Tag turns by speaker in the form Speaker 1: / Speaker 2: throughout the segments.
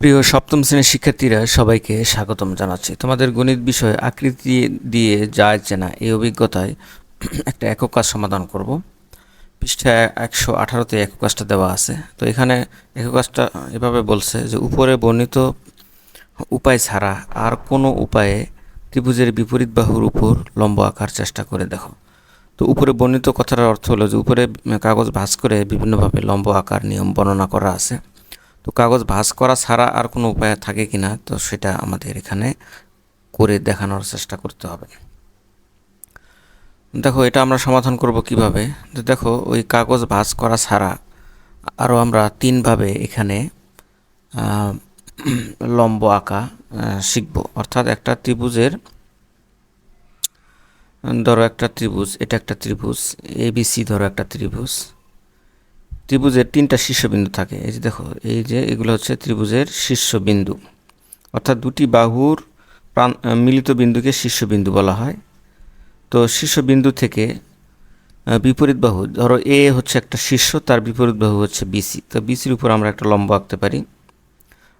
Speaker 1: প্রিয় সপ্তম শ্রেণির শিক্ষার্থীরা, সবাইকে স্বাগতম জানাচ্ছি। তোমাদের গণিত বিষয়ে আকৃতি দিয়ে যায় চেনা এই অভিজ্ঞতায় একটা একক কাজ সমাধান করব। পৃষ্ঠা একশো আঠারোতে একক কাজটা দেওয়া আছে। তো এখানে একক কাজটা এভাবে বলছে যে, উপরে বর্ণিত উপায় ছাড়া আর কোনো উপায়ে ত্রিভুজের বিপরীত বাহুর উপর লম্ব আঁকার চেষ্টা করে দেখো। তো উপরে বর্ণিত কথার অর্থ হলো যে, উপরে কাগজ ভাঁজ করে বিভিন্নভাবে লম্ব আকার নিয়ম বর্ণনা করা আছে। তো কাগজ ভাঁজ করা ছাড়া আর কোনো উপায় থাকে কি না, তো সেটা আমাদের এখানে করে দেখানোর চেষ্টা করতে হবে। দেখো, এটা আমরা সমাধান করব কীভাবে? তো দেখো, ওই কাগজ ভাঁজ করা ছাড়া আরও আমরা তিনভাবে এখানে লম্ব আঁকা শিখব। অর্থাৎ একটা ত্রিভুজের, ধরো একটা ত্রিভুজ, এটা একটা ত্রিভুজ এবিসি ধরো একটা ত্রিভুজ ত্রিভুজের তিনটা শীর্ষবিন্দু থাকে। এই যে দেখো, এই যে এগুলো হচ্ছে ত্রিভুজের শীর্ষবিন্দু। অর্থাৎ দুটি বাহুর প্রাণ মিলিত বিন্দুকে শীর্ষবিন্দু বলা হয়। তো শীর্ষবিন্দু থেকে বিপরীত বাহু, ধরো এ হচ্ছে একটা শীর্ষ, তার বিপরীত বাহু হচ্ছে বিসি তো বিসির উপর আমরা একটা লম্ব আঁকতে পারি।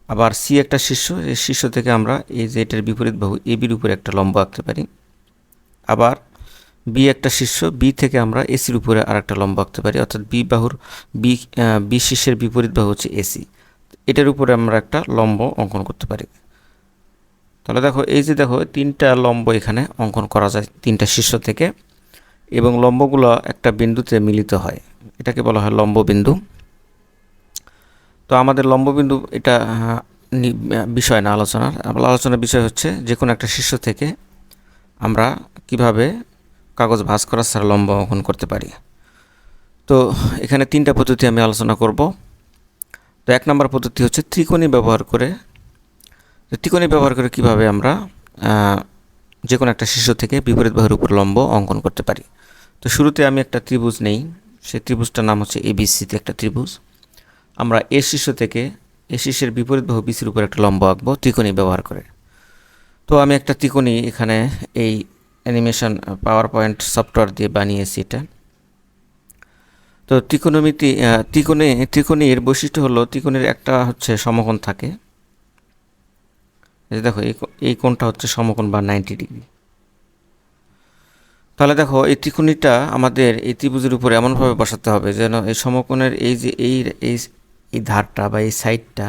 Speaker 1: আবার সি একটা শীর্ষ, এই শীর্ষ থেকে আমরা এই যে এটার বিপরীত বাহু এ বির উপরে একটা লম্ব আঁকতে পারি। আবার বি একটা শীর্ষ বি থেকে আমরা এসির উপরে আর একটা লম্ব আঁকতে পারি, অর্থাৎ বি বাহুর বি বি শীর্ষের বিপরীত বাহু হচ্ছে এসি এটার উপরে আমরা একটা লম্ব অঙ্কন করতে পারি। তাহলে দেখো, এই যে দেখো, তিনটা লম্ব এখানে অঙ্কন করা যায়, তিনটা শীর্ষ থেকে, এবং লম্বগুলো একটা বিন্দুতে মিলিত হয়। এটাকে বলা হয় লম্ব বিন্দু তো আমাদের লম্ববিন্দু এটা বিষয় না, আলোচনার। আলোচনার বিষয় হচ্ছে যে কোনো একটা শীর্ষ থেকে আমরা কীভাবে কাগজ ভাঁজ করা ছাড়া লম্ব অঙ্কন করতে পারি। তো এখানে তিনটা পদ্ধতি আমি আলোচনা করব। তো এক নম্বর পদ্ধতি হচ্ছে ত্রিকোণী ব্যবহার করে। ত্রিকোণী ব্যবহার করে কীভাবে আমরা যে কোনো একটা শিশু থেকে বিপরীত বাহুর উপর লম্ব অঙ্কন করতে পারি। তো শুরুতে আমি একটা ত্রিভুজ নেই। সেই ত্রিভুজটার নাম হচ্ছে এবিসিতে একটা ত্রিভুজ। আমরা এ শীর্ষ থেকে এ শীর্ষের বিপরীত বাহু বিসির উপর একটা লম্ব আঁকবো ত্রিকোণী ব্যবহার করে। তো আমি একটা ত্রিকোণী এখানে এই অ্যানিমেশন পাওয়ার পয়েন্ট সফটওয়্যার দিয়ে বানিয়েছি এটা। তো ত্রিকোণমিতি আহ, ত্রিকোণে ত্রিকোণীর বৈশিষ্ট্য হলো ত্রিকোণের একটা হচ্ছে সমকোণ থাকে। দেখো এই কোণটা হচ্ছে সমকোণ বা নাইনটি ডিগ্রি তাহলে দেখো এই ত্রিকোণীটা আমাদের এই ত্রিভুজের উপরে এমনভাবে বসাতে হবে যেন এই সমকোণের এই যে এই এই ধারটা বা এই সাইডটা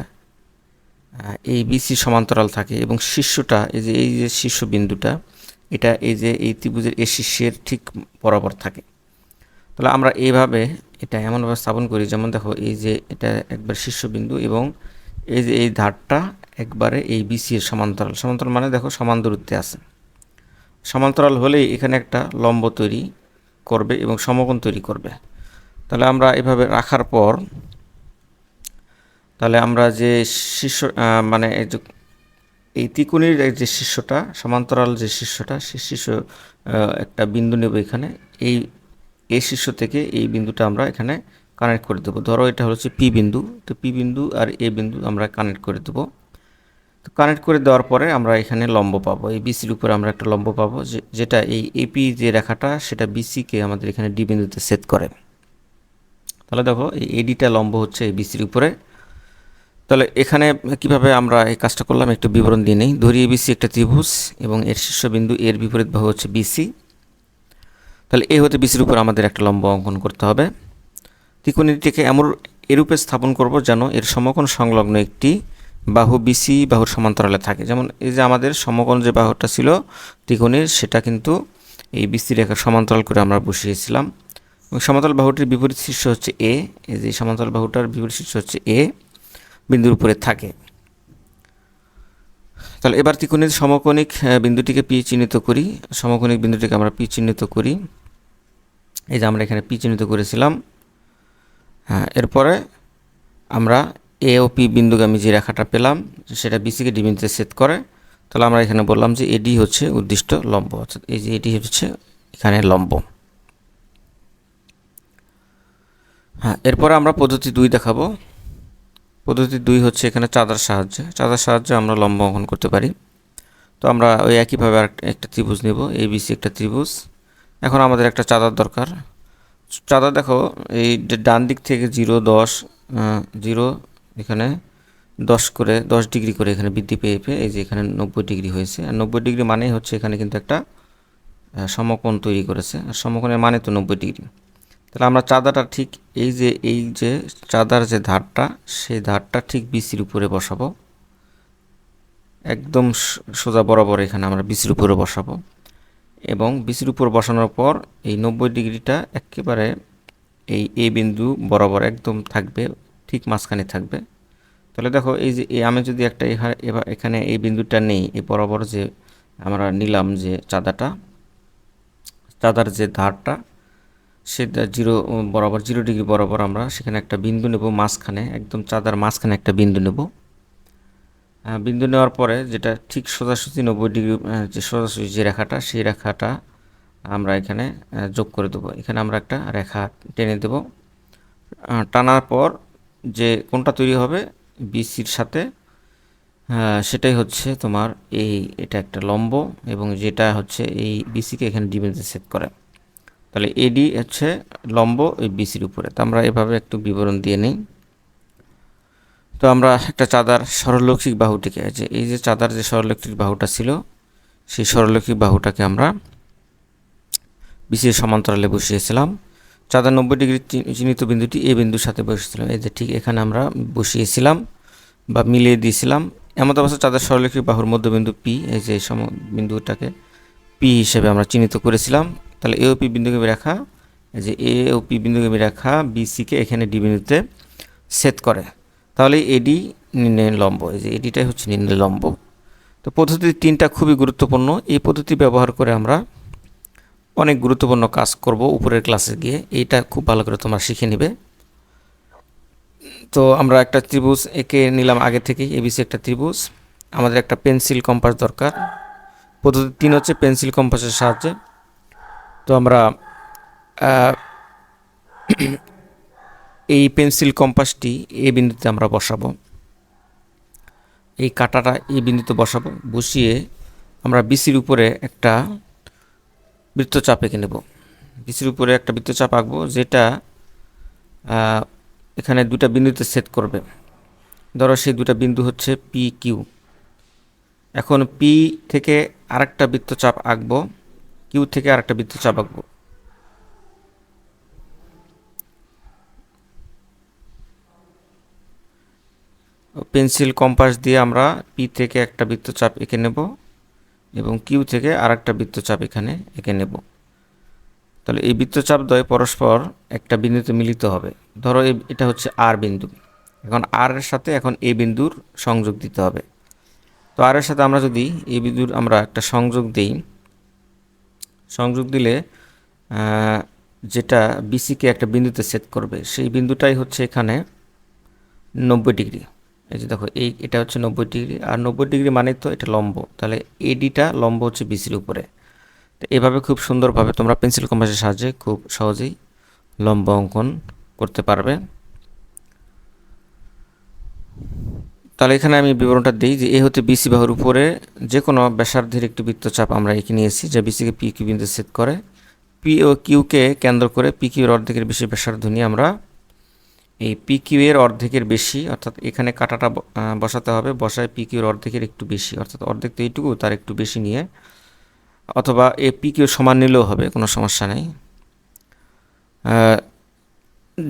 Speaker 1: এই বিসি সমান্তরাল থাকে এবং শীর্ষটা এই যে এই যে শীর্ষ বিন্দুটা এটা এই যে এই ত্রিভুজের এই শীর্ষের ঠিক বরাবর থাকে। তাহলে আমরা এইভাবে এটা এমনভাবে স্থাপন করি, যেমন দেখো এই যে এটা একবার শীর্ষবিন্দু এবং এই যে এই ধারটা একবারে এই বিসি এর সমান্তরাল। সমান্তরাল মানে দেখো সমান দূরত্বে আছে। সমান্তরাল হলেই এখানে একটা লম্ব তৈরি করবে এবং সমকোণ তৈরি করবে। তাহলে আমরা এভাবে রাখার পর, তাহলে আমরা যে শীর্ষ মানে এই ত্রিকোণীর যে শীর্ষটা, সমান্তরাল যে শীর্ষটা, সে শীর্ষ একটা বিন্দু নেব এখানে। এই এই শীর্ষ থেকে এই বিন্দুটা আমরা এখানে কানেক্ট করে দেবো। ধরো এটা হচ্ছে পি বিন্দু। তো পি বিন্দু আর এ বিন্দু আমরা কানেক্ট করে দেবো। তো কানেক্ট করে দেওয়ার পরে আমরা এখানে লম্ব পাবো। এই বিসির উপরে আমরা একটা লম্ব পাবো যেটা এই এপি যে রেখাটা, সেটা বিসিকে আমাদের এখানে ডি বিন্দুতে সেট করে। তাহলে দেখো এই এডিটা লম্ব হচ্ছে এই বিসির উপরে। তাহলে এখানে কীভাবে আমরা এই কাজটা করলাম একটু বিবরণ দিয়ে নেই। ধরি এবিসি একটা ত্রিভুজ এবং এর শীর্ষবিন্দু এর বিপরীত বাহু হচ্ছে বিসি তাহলে এ হতে বিসির উপর আমাদের একটা লম্ব অঙ্কন করতে হবে। ত্রিকোণীটিকে এমন এরূপে স্থাপন করব যেন এর সমকোণ সংলগ্ন একটি বাহু বিসি বাহুর সমান্তরালে থাকে। যেমন এই যে আমাদের সমকোণ যে বাহুটা ছিল ত্রিকোণীর, সেটা কিন্তু এই বিসি রেখার সমান্তরাল করে আমরা বসিয়েছিলাম। এবং সমান্তরাল বাহুটির বিপরীত শীর্ষ হচ্ছে এ। এই যে সমান্তরাল বাহুটার বিপরীত শীর্ষ হচ্ছে এ। বিন্দুর উপরে থাকে। তাহলে এবার ত্রিকোণের সমকোণিক বিন্দুটিকে পি চিহ্নিত করি। সমকোণিক বিন্দুটিকে আমরা পি চিহ্নিত করি। এই যে আমরা এখানে পি চিহ্নিত করেছিলাম। হ্যাঁ এরপরে আমরা এ ও পি বিন্দুগামী যে রেখাটা পেলাম, সেটা বিসিকে ডি বিন্দুতে সেট করে। তাহলে আমরা এখানে বললাম যে এডি হচ্ছে উদ্দিষ্ট লম্ব। অর্থাৎ এই যে এডি হচ্ছে এখানে লম্ব। হ্যাঁ এরপরে আমরা পদ্ধতি দুই দেখাবো। পদ্ধতি দুই হচ্ছে এখানে চাঁদার সাহায্যে। চাঁদার সাহায্যে আমরা লম্ব অঙ্কন করতে পারি। তো আমরা ওই একইভাবে একটা ত্রিভুজ নেব এ বিসি একটা ত্রিভুজ। এখন আমাদের একটা চাঁদার দরকার। চাঁদা দেখো, এই ডান দিক থেকে জিরো, দশ জিরো, এখানে দশ করে, দশ ডিগ্রি করে এখানে বৃদ্ধি পেয়ে পেয়ে এই যে এখানে নব্বই ডিগ্রি হয়েছে। আর নব্বই ডিগ্রি মানেই হচ্ছে এখানে কিন্তু একটা সমকোণ তৈরি করেছে। আর সমকোণের মানে তো নব্বই ডিগ্রি। তাহলে আমরা চাঁদাটা ঠিক এই যে এই যে চাঁদার যে ধারটা, সেই ধারটা ঠিক বিসির উপরে বসাবো। একদম সোজা বরাবর এখানে আমরা বিসির উপরে বসাবো। এবং বিসির উপর বসানোর পর এই নব্বই ডিগ্রিটা একেবারে এই এ বিন্দু বরাবর একদম থাকবে, ঠিক মাঝখানে থাকবে। তাহলে দেখো এই যে আমি যদি একটা এখানে এই বিন্দুটা নেই এই বরাবর যে আমরা নিলাম যে চাঁদাটা, চাঁদার যে ধারটা সেটা জিরো বরাবর, জিরো ডিগ্রি বরাবর আমরা সেখানে একটা বিন্দু নেব মাঝখানে, একদম চাঁদার মাঝখানে একটা বিন্দু নেব। বিন্দু নেওয়ার পরে যেটা ঠিক সোজাসুজি নব্বই ডিগ্রি যে সোজাসুজি যে রেখাটা, সেই রেখাটা আমরা এখানে যোগ করে দেবো। এখানে আমরা একটা রেখা টেনে দেব। টানার পর যে কোনটা তৈরি হবে বিসির সাথে সেটাই হচ্ছে তোমার এই, এটা একটা লম্ব এবং যেটা হচ্ছে এই বিসিকে এখানে ডিমেন্সে সেট করে। তাহলে এডি হচ্ছে লম্ব এই বিসির উপরে। তো আমরা এভাবে একটু বিবরণ দিয়ে নিই। তো আমরা একটা চাঁদার সরলরৈখিক বাহুটিকে যে, এই যে চাঁদার যে সরলরৈখিক বাহুটা ছিল, সেই সরলরৈখিক বাহুটাকে আমরা বিসির সমান্তরালে বসিয়েছিলাম। চাঁদার নব্বই ডিগ্রি চিহ্নিত বিন্দুটি এই বিন্দুর সাথে বসেছিলাম এই যে ঠিক এখানে আমরা বসিয়েছিলাম বা মিলিয়ে দিয়েছিলাম। এমন অবস্থা চাঁদার সরলরৈখিক বাহুর মধ্যবিন্দু পি এই যে সম, বিন্দুটাকে পি হিসেবে আমরা চিহ্নিত করেছিলাম। তাহলে এ ও পি বিন্দুগামী রেখা যে এ ও পি বিন্দুগামী রেখা বিসিকে এখানে ডি বিন্দুতে সেট করে। তাহলে এডি নির্ণয় লম্ব, এই যে এডিটাই হচ্ছে নির্ণয় লম্ব। তো পদ্ধতি তিনটা খুবই গুরুত্বপূর্ণ। এই পদ্ধতি ব্যবহার করে আমরা অনেক গুরুত্বপূর্ণ কাজ করব উপরের ক্লাসে গিয়ে। এইটা খুব ভালো করে তোমরা শিখে নিবে। তো আমরা একটা ত্রিভুজ এঁকে নিলাম আগে থেকেই এবিসি একটা ত্রিভুজ। আমাদের একটা পেন্সিল কম্পাস দরকার। পদ্ধতি তিন হচ্ছে পেন্সিল কম্পাসের সাহায্যে। তো আমরা এই পেন্সিল কম্পাসটি এ বিন্দুতে আমরা বসাবো। এই কাঁটাটা এই বিন্দুতে বসাবো। বসিয়ে আমরা বিসির উপরে একটা বৃত্তচাপ এঁকে নেব। বিসির উপরে একটা বৃত্তচাপ আঁকবো, যেটা এখানে দুটা বিন্দুতে সেট করবে। ধরো সেই দুটা বিন্দু হচ্ছে পি কিউ। এখন পি থেকে আরেকটা বৃত্তচাপ আঁকবো। কিউ থেকে আরেকটা বৃত্তচাপ আঁকবো। পেন্সিল কম্পাস দিয়ে আমরা পি থেকে একটা বৃত্তচাপ এঁকে নেব এবং কিউ থেকে আরেকটা বৃত্তচাপ এখানে এঁকে নেব। তাহলে এই বৃত্তচাপ দ্বয় পরস্পর একটা বিন্দুতে মিলিত হবে। ধরো এটা হচ্ছে আর বিন্দু। এখন আর এর সাথে এখন এ বিন্দুর সংযোগ দিতে হবে। তো আর এর সাথে আমরা যদি এ বিন্দুর আমরা একটা সংযোগ দিই সংযোগ দিলে যেটা বিসিকে একটা বিন্দুতে সেট করবে, সেই বিন্দুটাই হচ্ছে এখানে নব্বই ডিগ্রি। এই যে দেখো, এই, এটা হচ্ছে নব্বই ডিগ্রি, আর নব্বই ডিগ্রি মানে তো এটা লম্ব। তাহলে এডিটা লম্ব হচ্ছে বিসির উপরে। তো এভাবে খুব সুন্দরভাবে তোমরা পেন্সিল কম্পাসের সাহায্যে খুব সহজেই লম্ব অঙ্কন করতে পারবে। তাহলে এখানে আমি বিবরণটা দিই যে এ হতে বিসি বাহুর উপরে যে কোনো ব্যাসার্ধের একটি বৃত্তচাপ আমরা এঁকে নিয়েছি, যা বিসিকে পি কিউ বিন্দু সেট করে। পি ও কিউকে কেন্দ্র করে পি কিউর অর্ধেকের বেশি ব্যাসার্ধ নিয়ে আমরা এই পি কিউ এর অর্ধেকের বেশি, অর্থাৎ এখানে কাটাটা বসাতে হবে, বসায় পি কিউর অর্ধেকের একটু বেশি, অর্থাৎ অর্ধেক তো এইটুকু, তার একটু বেশি নিয়ে। অথবা এ পি কিউ সমান নিলেও হবে, কোনো সমস্যা নেই।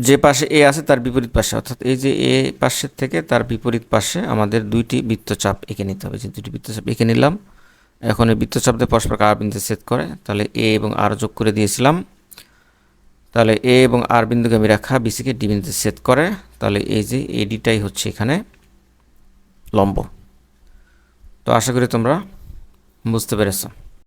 Speaker 1: যে পাশে এ আছে, তার বিপরীত পাশে। অর্থাৎ এই যে এ পাশের থেকে তার বিপরীত পাশে আমাদের দুইটি বৃত্তচাপ এঁকে নিতে হবে। যে দুইটি বৃত্তচাপ এঁকে নিলাম, এখন এই বৃত্তচাপ দিয়ে পরস্পর আর বিন্দু সেট করে, তাহলে এ এবং আর যোগ করে দিয়েছিলাম। তাহলে এ এবং আর বিন্দুগামী রেখা বিসিকে ডি বিন্দুতে সেট করে, তাহলে এই যে এডিটাই হচ্ছে এখানে লম্ব। তো আশা করি তোমরা বুঝতে পেরেছ।